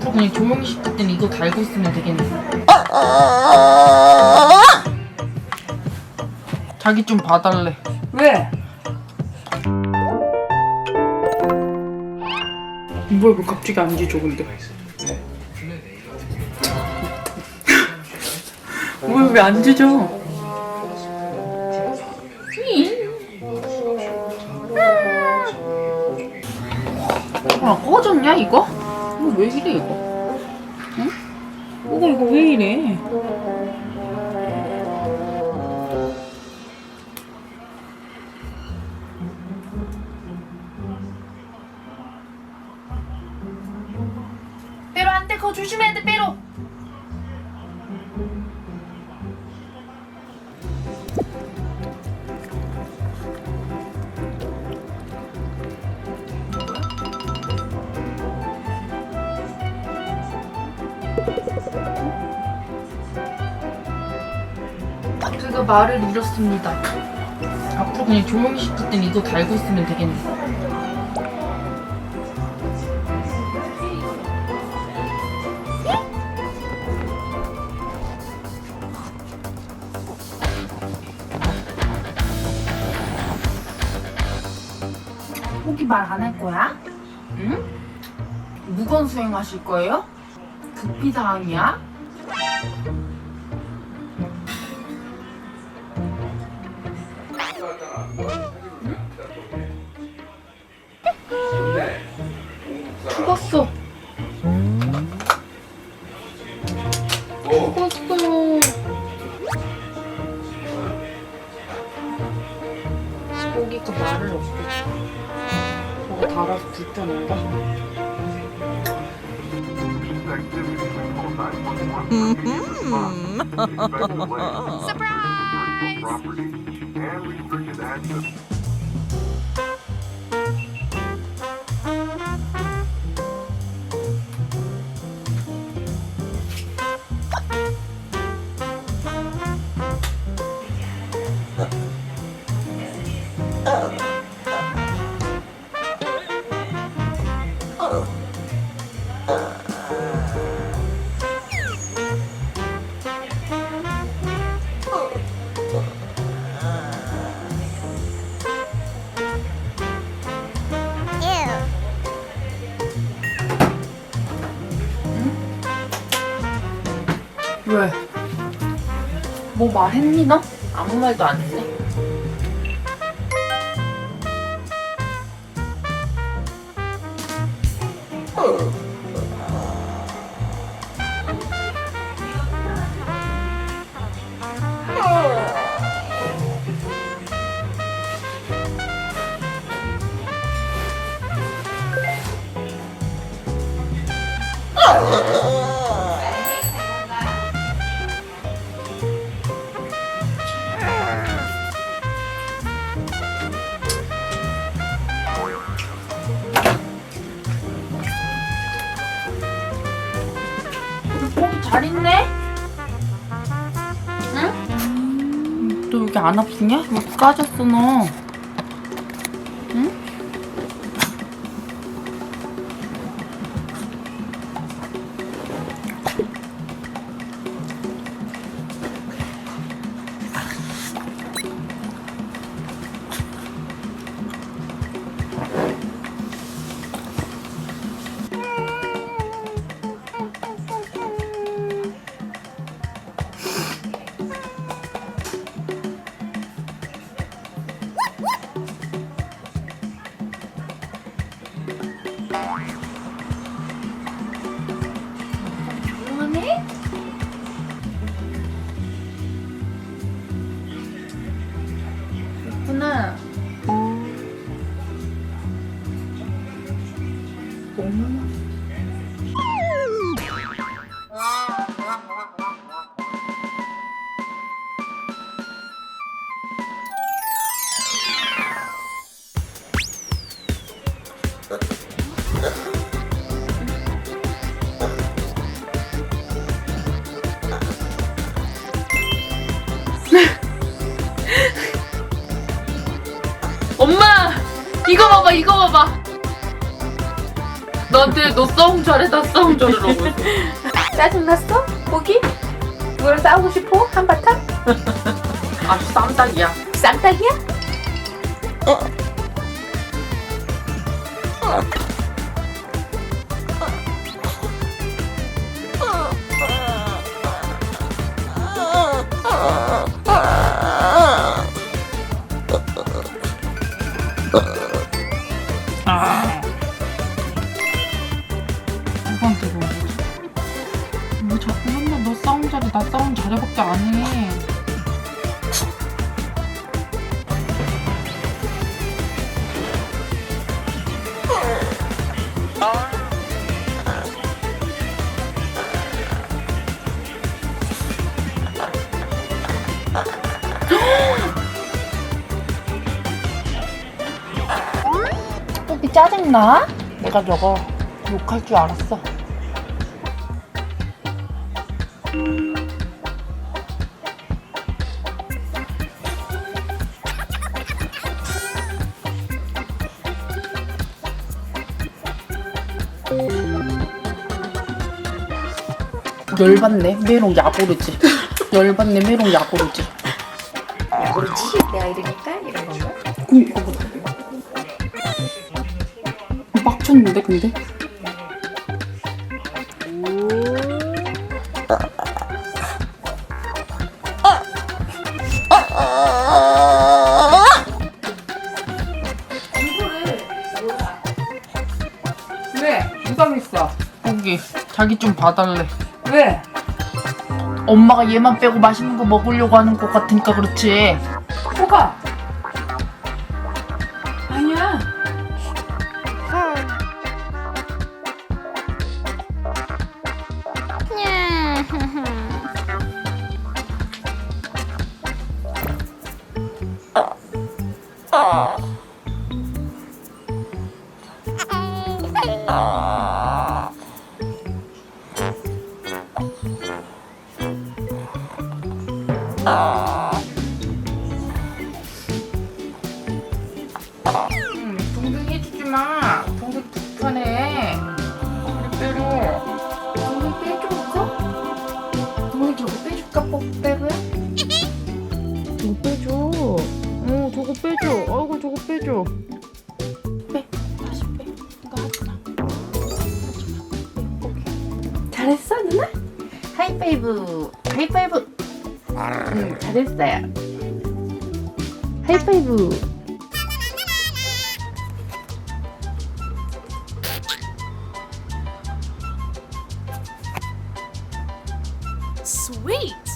그냥 조용히 시킬 때는 이거 달고 있으면 되겠네. 자기 좀 봐달래. 왜? 뭐야, 왜 갑자기 안 지져, 근데? 뭐야, 왜안 지져? 아, 꺼졌냐, 이거? 왜 이래, 이거? 제가 말을 잃었습니다. 앞으로 그냥 조용히 시킬 땐 이거 달고 있으면 되겠네. 혹이 말안 할 거야? 응? 무건 수행하실 거예요? 급히 사항이야? 죽었어. 죽었어. 고기가 말을 없고 저거 달아서 불편한가? 왜? 뭐 말했니 너? 아무 말도 안 했네. 고 잘 있네? 응? 너 여기 안 아프냐? 여기 까졌어 너. 예 엄마! 이거 봐봐, 이거 봐봐. 너한테 너 싸움 잘해 나 싸움 잘해라고. 짜증났어? 보기? 누구랑 싸우고 싶어? 한바탕? 아주 쌈딱이야. 쌍딱이야? 아. 누구한테 거지? 왜 자꾸 맨날 너 싸움 잘해 나 싸움 잘해밖에 안 해. 보기 짜증나? 내가 저거 욕할 줄 알았어. 열받네 메롱 야구르지. 열받네 메롱 야구르지. 그렇지? 내가 이러니까 이런 건가? 그 보다. 빡 쳤는데 근데? 왜? 누가 했어? 거기 자기 좀 봐달래. 왜? 엄마가 얘만 빼고 맛있는 거 먹으려고 하는 것 같으니까 그렇지. 뭐가? 응, 동생 해주지 마. 동생 불편해. 우리 빼로. 동생 빼줄까? 동생 저거 빼줄까? 뽀빼로야? 저거 빼줘. 어, 저거 빼줘. 아이고, 저거 빼줘. 다시 빼. 이거 하지 마. 하지 마. 잘했어 누나? 하이파이브. 하이파이브. 응 잘했어요. 하이파이브. Sweet!